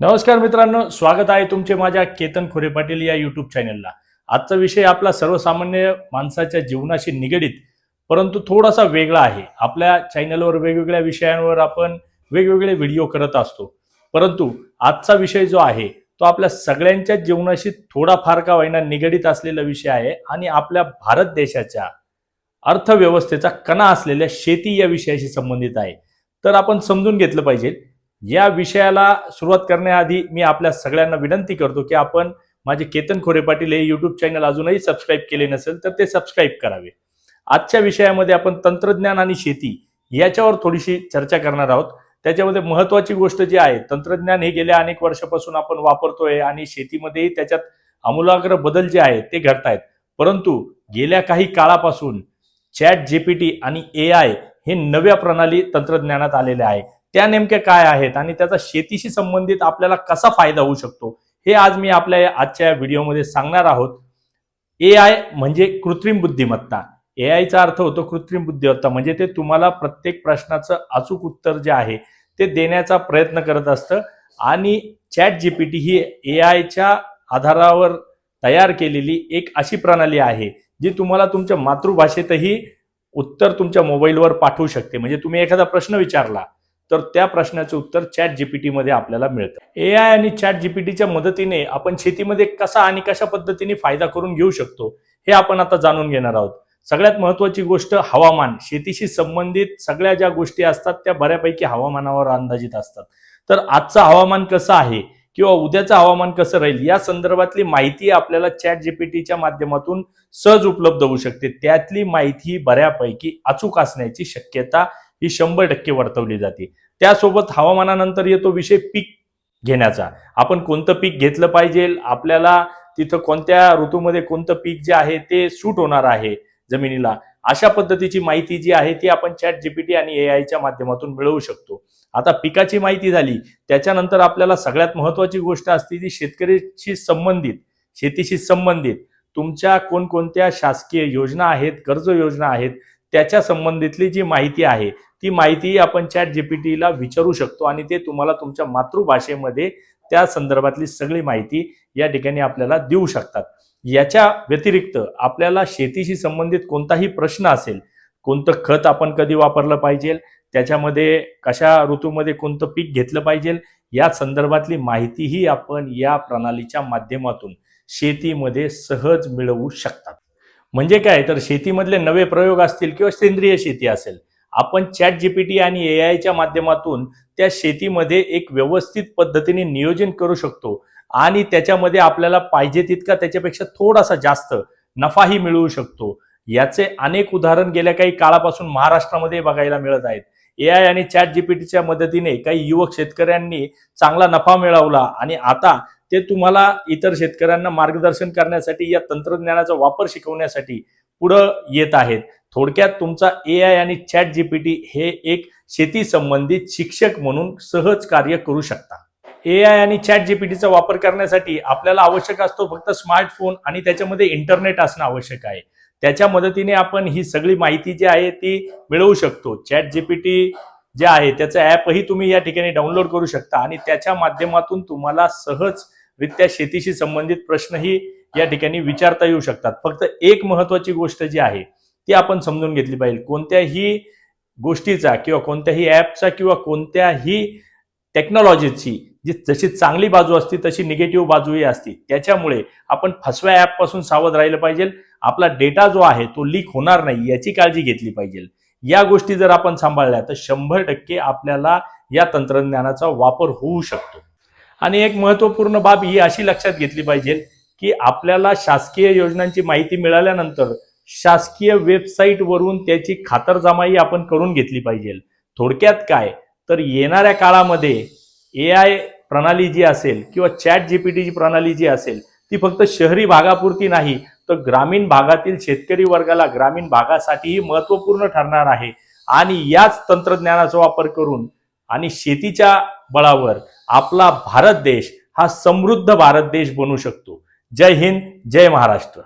नमस्कार मित्रांनो स्वागत आहे तुमचे माझ्या केतन खोरे पाटील या युट्यूब चॅनलला आजचा विषय आपला सर्वसामान्य माणसाच्या जीवनाशी निगडीत परंतु थोडासा वेगळा आहे. आपल्या चॅनलवर वेगवेगळ्या विषयांवर आपण वेगवेगळे व्हिडिओ करत असतो. परंतु आजचा विषय जो आहे तो आपल्या सगळ्यांच्या जीवनाशी थोडाफार का होईना निगडीत असलेला विषय आहे आणि आपल्या भारत देशाच्या अर्थव्यवस्थेचा कणा असलेल्या शेती या विषयाशी संबंधित आहे. तर आपण समजून घेतलं पाहिजे या विषयाला सुरुवात करण्याआधी मी आपल्या सगळ्यांना विनंती करतो की आपण माझे केतन खोरे पाटील हे युट्यूब चॅनल अजूनही सबस्क्राईब केले नसेल तर ते सबस्क्राईब करावे. आजच्या विषयामध्ये आपण तंत्रज्ञान आणि शेती याच्यावर थोडीशी चर्चा करणार आहोत. त्याच्यामध्ये महत्वाची गोष्ट जी आहे तंत्रज्ञान हे गेल्या अनेक वर्षापासून आपण वापरतोय आणि शेतीमध्येही त्याच्यात आमूलाग्र बदल जे आहेत ते घडतायत. परंतु गेल्या काही काळापासून चॅट जीपीटी आणि ए आय हे नव्या प्रणाली तंत्रज्ञानात आलेल्या आहे त्या नेमक्या काय आहेत आणि त्याचा शेतीशी संबंधित आपल्याला कसा फायदा होऊ शकतो हे आज मी आपल्या या आजच्या या व्हिडिओमध्ये सांगणार आहोत. ए आय म्हणजे कृत्रिम बुद्धिमत्ता. ए आयचा अर्थ होतो कृत्रिम बुद्धिमत्ता. म्हणजे ते तुम्हाला प्रत्येक प्रश्नाचं अचूक उत्तर जे आहे ते देण्याचा प्रयत्न करत असतं. आणि चॅट जीपीटी ही ए आयच्या आधारावर तयार केलेली एक अशी प्रणाली आहे जी तुम्हाला तुमच्या मातृभाषेतही उत्तर तुमच्या मोबाईलवर पाठवू शकते. म्हणजे तुम्ही एखादा प्रश्न विचारला तर त्या प्रश्नाचं उत्तर चॅट जीपीटी मध्ये आपल्याला मिळतं. ए आय आणि चॅट जीपीटीच्या मदतीने आपण शेतीमध्ये कसा आणि कशा पद्धतीने फायदा करून घेऊ शकतो हे आपण आता जाणून घेणार आहोत. सगळ्यात महत्वाची गोष्ट हवामान. शेतीशी संबंधित सगळ्या ज्या गोष्टी असतात त्या बऱ्यापैकी हवामानावर अंदाजित असतात. तर आजचं हवामान कसं आहे किंवा उद्याचं हवामान कसं राहील या संदर्भातली माहिती आपल्याला चॅट जीपीटीच्या माध्यमातून सहज उपलब्ध होऊ शकते. त्यातली माहिती बऱ्यापैकी अचूक असण्याची शक्यता ही शंभर टक्के वर्तवली जाते. त्यासोबत हवामानानंतर येतो विषय पीक घेण्याचा. आपण कोणतं पीक घेतलं पाहिजे? आपल्याला तिथं कोणत्या ऋतूमध्ये कोणतं पीक जे आहे ते सूट होणार आहे जमिनीला? अशा पद्धतीची माहिती जी आहे ती आपण चॅट जीपीटी आणि ए आयच्या माध्यमातून मिळवू शकतो. आता पिकाची माहिती झाली. त्याच्यानंतर आपल्याला सगळ्यात महत्वाची गोष्ट असते ती शेतकऱ्याशी संबंधित शेतीशी संबंधित. तुमच्या कोणकोणत्या शासकीय योजना आहेत कर्ज योजना आहेत त्याच्या संबंधितली जी माहिती आहे ती माहिती आपण चॅट जीपीटीला विचारू शकतो आणि ते तुम्हाला तुमच्या मातृभाषेमध्ये त्या संदर्भातली सगळी माहिती या ठिकाणी आपल्याला देऊ शकतात. याच्या व्यतिरिक्त आपल्याला शेतीशी संबंधित कोणताही प्रश्न असेल कोणतं खत आपण कधी वापरलं पाहिजे त्याच्यामध्ये कशा ऋतूमध्ये कोणतं पीक घेतलं पाहिजे या संदर्भातली माहितीही आपण या प्रणालीच्या माध्यमातून शेतीमध्ये सहज मिळवू शकतात. म्हणजे काय? तर शेतीमधले नवे प्रयोग असतील किंवा सेंद्रिय शेती असेल आपण चॅट जीपीटी आणि ए आयच्या माध्यमातून त्या शेतीमध्ये एक व्यवस्थित पद्धतीने नियोजन करू शकतो आणि त्याच्यामध्ये आपल्याला पाहिजे तितका त्याच्यापेक्षा थोडासा जास्त नफाही मिळवू शकतो. याचे अनेक उदाहरण गेल्या काही काळापासून महाराष्ट्रामध्ये बघायला मिळत आहेत. ए आय आणि चॅट जीपीटीच्या मदतीने काही युवक शेतकऱ्यांनी चांगला नफा मिळवला आणि आता ते तुम्हाला इतर शेतकऱ्यांना मार्गदर्शन करण्यासाठी या तंत्रज्ञानाचा वापर शिकवण्यासाठी पुढं येत आहेत. थोडक्यात तुमचा ए आय आणि चॅट जीपीटी हे एक शेती संबंधित शिक्षक म्हणून सहज कार्य करू शकता. ए आय आणि चॅट जीपीटीचा वापर करण्यासाठी आपल्याला आवश्यक असतो फक्त स्मार्टफोन आणि त्याच्यामध्ये इंटरनेट असणं आवश्यक आहे. त्याच्या मदतीने आपण ही सगळी माहिती जी आहे ती मिळवू शकतो. चॅट जीपीटी जे आहे त्याचं ॲपही तुम्ही या ठिकाणी डाउनलोड करू शकता आणि त्याच्या माध्यमातून तुम्हाला सहज रित्या शेतीशी संबंधित प्रश्नही या ठिकाणी विचारता येऊ शकतात. फक्त एक महत्वाची गोष्ट जी आहे ती आपण समजून घेतली पाहिजे. कोणत्याही गोष्टीचा किंवा कोणत्याही ॲपचा किंवा कोणत्याही टेक्नॉलॉजीची जी जशी चांगली बाजू असते तशी निगेटिव्ह बाजूही असते. त्याच्यामुळे आपण फसव्या ॲपपासून सावध राहिलं पाहिजे. आपला डेटा जो आहे तो लीक होणार नाही याची काळजी घेतली पाहिजे. या गोष्टी जर आपण सांभाळल्या तर शंभर टक्के आपल्याला या तंत्रज्ञानाचा वापर होऊ शकतो. आणि एक महत्त्वपूर्ण बाब ही अशी लक्षात घेतली पाहिजे की आपल्याला शासकीय योजनांची माहिती मिळाल्यानंतर शासकीय वेबसाईट वरून त्याची खातरजमाई आपण करून घेतली पाहिजे. थोडक्यात काय? तर येणाऱ्या काळामध्ये ए आय प्रणाली जी असेल किंवा चॅट जीपीटीची प्रणाली जी असेल ती फक्त शहरी भागापुरती नाही तर ग्रामीण भागातील शेतकरी वर्गाला ग्रामीण भागासाठीही महत्त्वपूर्ण ठरणार आहे. आणि याच तंत्रज्ञानाचा वापर करून आणि शेतीच्या बळावर आपला भारत देश हा समृद्ध भारत देश बनू शकतो. जय हिंद जय महाराष्ट्र.